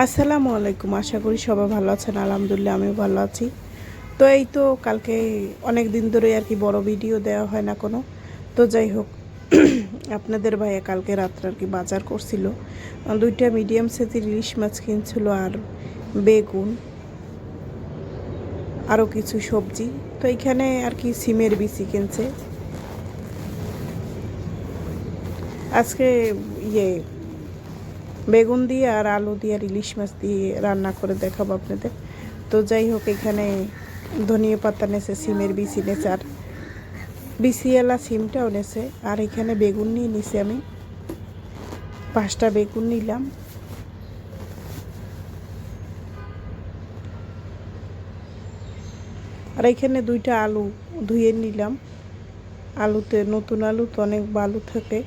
আসসালামু আলাইকুম, আশা করি সবাই ভালো আছেন। আলহামদুলিল্লাহ, আমিও ভালো আছি। তো এই তো কালকে অনেক দিন ধরে আর কি বড় ভিডিও দেওয়া হয় না কোনো। তো যাই হোক, আপনাদের ভাইয়া কালকে রাত্রে আর কি বাজার করছিল। দুইটা মিডিয়াম সাইজের ইলিশ মাছ কিনছিল আর বেগুন, আরও কিছু সবজি। তো এখানে আর কি সিমের বিচি কিনছে। আজকে ইয়ে বেগুন দিয়ে আর আলু দিয়ে আর ইলিশ মাছ দিয়ে রান্না করে দেখাবো আপনাদের। তো যাই হোক, এখানে ধনিয়া পাতা নেছে, সিমের বিচি নেছে, আর বিসিয়ালা সিমটাও নেছে। আর এখানে বেগুন নিয়ে নিছি আমি। পাঁচটা বেগুন নিলাম। আর এখানে দুইটা আলু ধুয়ে নিলাম। আলুতে নতুন আলু তো অনেক বালু থাকে।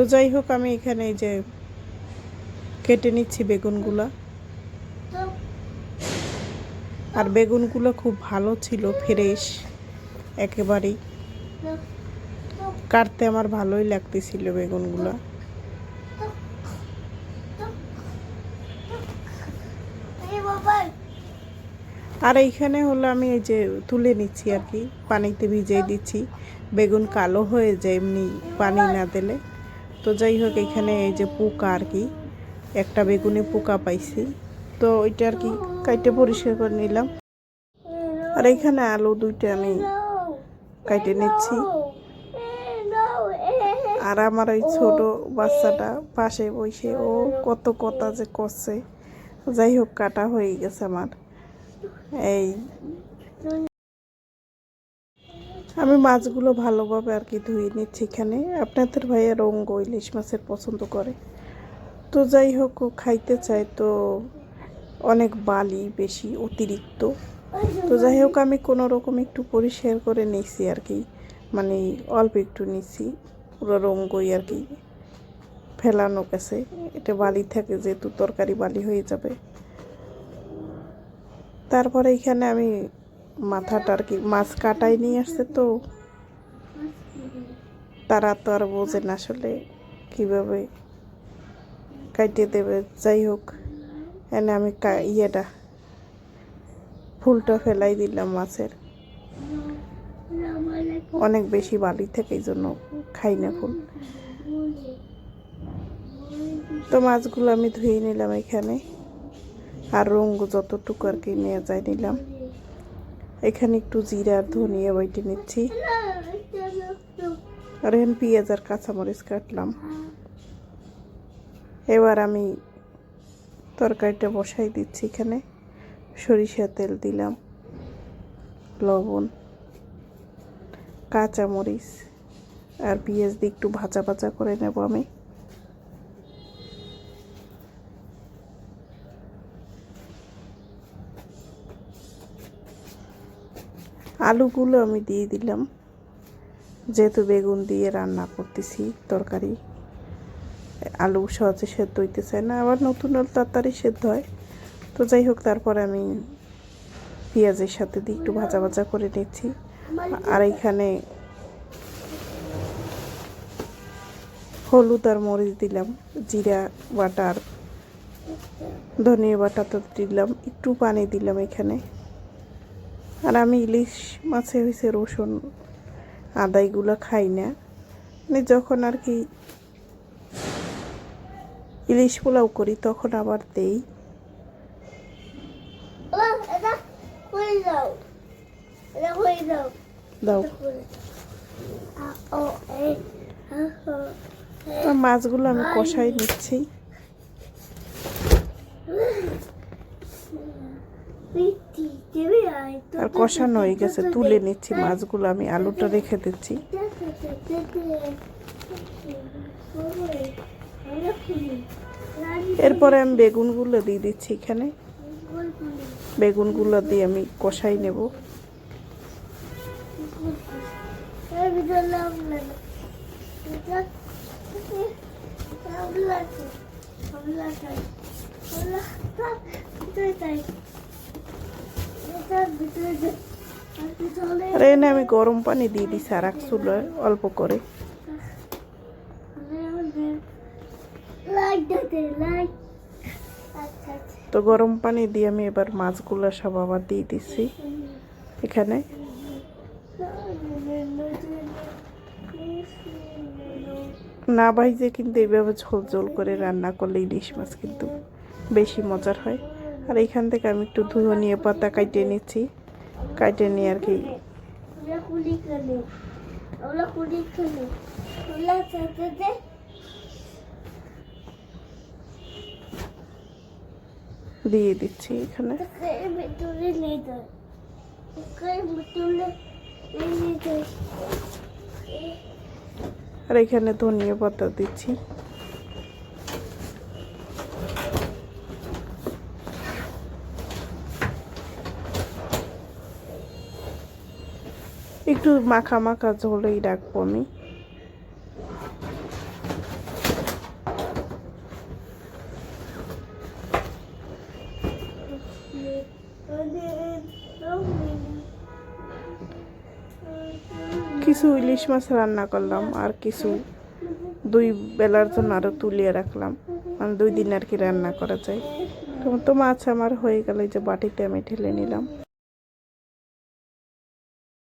তো যাই হোক, আমি এখানে এই যে কেটে নিচ্ছি বেগুনগুলা। আর বেগুনগুলো খুব ভালো ছিল, ফ্রেশ, একেবারেই। কাটতে আমার ভালোই লাগতেছিল বেগুনগুলো। আর এইখানে হলো আমি এই যে তুলে নিচ্ছি আর কি, পানিতে ভিজিয়ে দিচ্ছি। বেগুন কালো হয়ে যায়, এমনি পানি না দিলে। তো যাই হোক, এখানে এই যে পোকা আর কি, একটা বেগুনে পোকা পাইছি। তো ওইটা আর কি কাইটে পরিষ্কার করে নিলাম। আর এখানে আলু দুইটা আমি কাইটে নিচ্ছি। আর আমার ওই ছোট বাচ্চাটা পাশে বসে ও কত কথা যে করছে। যাই হোক, কাটা হয়ে গেছে আমার। এই আমি মাছগুলো ভালোভাবে আর কি ধুয়ে নিচ্ছি এখানে। আপনাদের ভাইয়া রঙ্গ ইলিশ মাছের পছন্দ করে। তো যাই হোক খাইতে চায় তো অনেক বালি বেশি অতিরিক্ত। তো যাই হোক, আমি কোনো রকম একটু পরিষ্কার করে নিছি আর কি। মানে অল্প একটু নিছি। পুরো রঙ্গই আর কি ফেলানো গেছে। এটা বালি থাকে, যেহেতু তরকারি বালি হয়ে যাবে। তারপরে এখানে আমি মাথাটা আর কি, মাছ কাটাই নিয়ে আসছে তো। তারা তো আর বোঝে না আসলে কীভাবে কাটিয়ে দেবে। যাই হোক, এনে আমি ইয়েটা, ফুলটা ফেলাই দিলাম মাছের। অনেক বেশি বালি থেকে এই জন্য খাই না ফুল। তো মাছগুলো আমি ধুয়ে নিলাম এখানে। আর রঙ যতটুকু আর কি নিয়ে যাই নিলাম। এখানে একটু জিরা আর ধনিয়া বাইটে নিচ্ছি। আর এখানে পেঁয়াজ আর কাঁচামরিচ কাটলাম। এবার আমি তরকারিটা বসাই দিচ্ছি এখানে। সরিষা তেল দিলাম, লবণ, কাঁচামরিচ, আর পেঁয়াজ দিয়ে একটু ভাজা ভাজা করে নেব আমি। আলুগুলো আমি দিয়ে দিলাম। যেহেতু বেগুন দিয়ে রান্না করতেছি, তরকারি, আলু সহজে সেদ্ধ হইতে চায় না, আবার নতুন আলু তাড়াতাড়ি সেদ্ধ হয়। তো যাই হোক, তারপর আমি পেঁয়াজের সাথে দিয়ে একটু ভাজা ভাজা করে নিচ্ছি। আর এখানে হলুদ আর মরিচ দিলাম, জিরা বাটার ধনিয়া বাটা তো দিলাম, একটু পানি দিলাম এখানে। আর আমি ইলিশ মাছে হয়েছে রসুন আদাইগুলো খাই না। মানে যখন আর কি ইলিশ পোলাও করি তখন আবার দেই। দাও। মাছগুলো আমি কষাই নিচ্ছি পিটি দেবে আই তো আর কষানো হয়ে গেছে, তুলে নিচ্ছি, মাছগুলো আমি আলুটা রেখে দিচ্ছি। এরপরে আমি বেগুনগুলো দিয়ে দিচ্ছি এখানে। বেগুনগুলো দিয়ে আমি কষাই নেব। আর এনে আমি গরম পানি দিয়ে দিচ্ছি আর এক চুলোয় অল্প করে। লাইট আচ্ছা আচ্ছা। তো গরম পানি দিয়ে আমি এবার মাছগুলো সব আবার দিয়ে দিচ্ছি এখানে। না ভাইজে কিন্তু এইভাবে ঝোল ঝোল করে রান্না করলে ইলিশ মাছ কিন্তু বেশি মজার হয়। আর এইখান থেকে আমি একটু ধুয়ে পাতা কাইটে নিচ্ছি। কাইটে নিয়ে আর কি। দিয়ে দিচ্ছি এখানে। নিয়ে নিয়ে আর এখানে ধনিয়া পাতা দিচ্ছি। একটু মাখা মাখা ঝোলেই রাখব আমি। কিছু ইলিশ মাছ রান্না করলাম, আর কিছু দুই বেলার জন্য আরও তুলিয়ে রাখলাম। মানে দুই দিন আর কি রান্না করা যায়। তো মাছ আমার হয়ে গেল যে বাটিতে আমি ঢেলে নিলাম।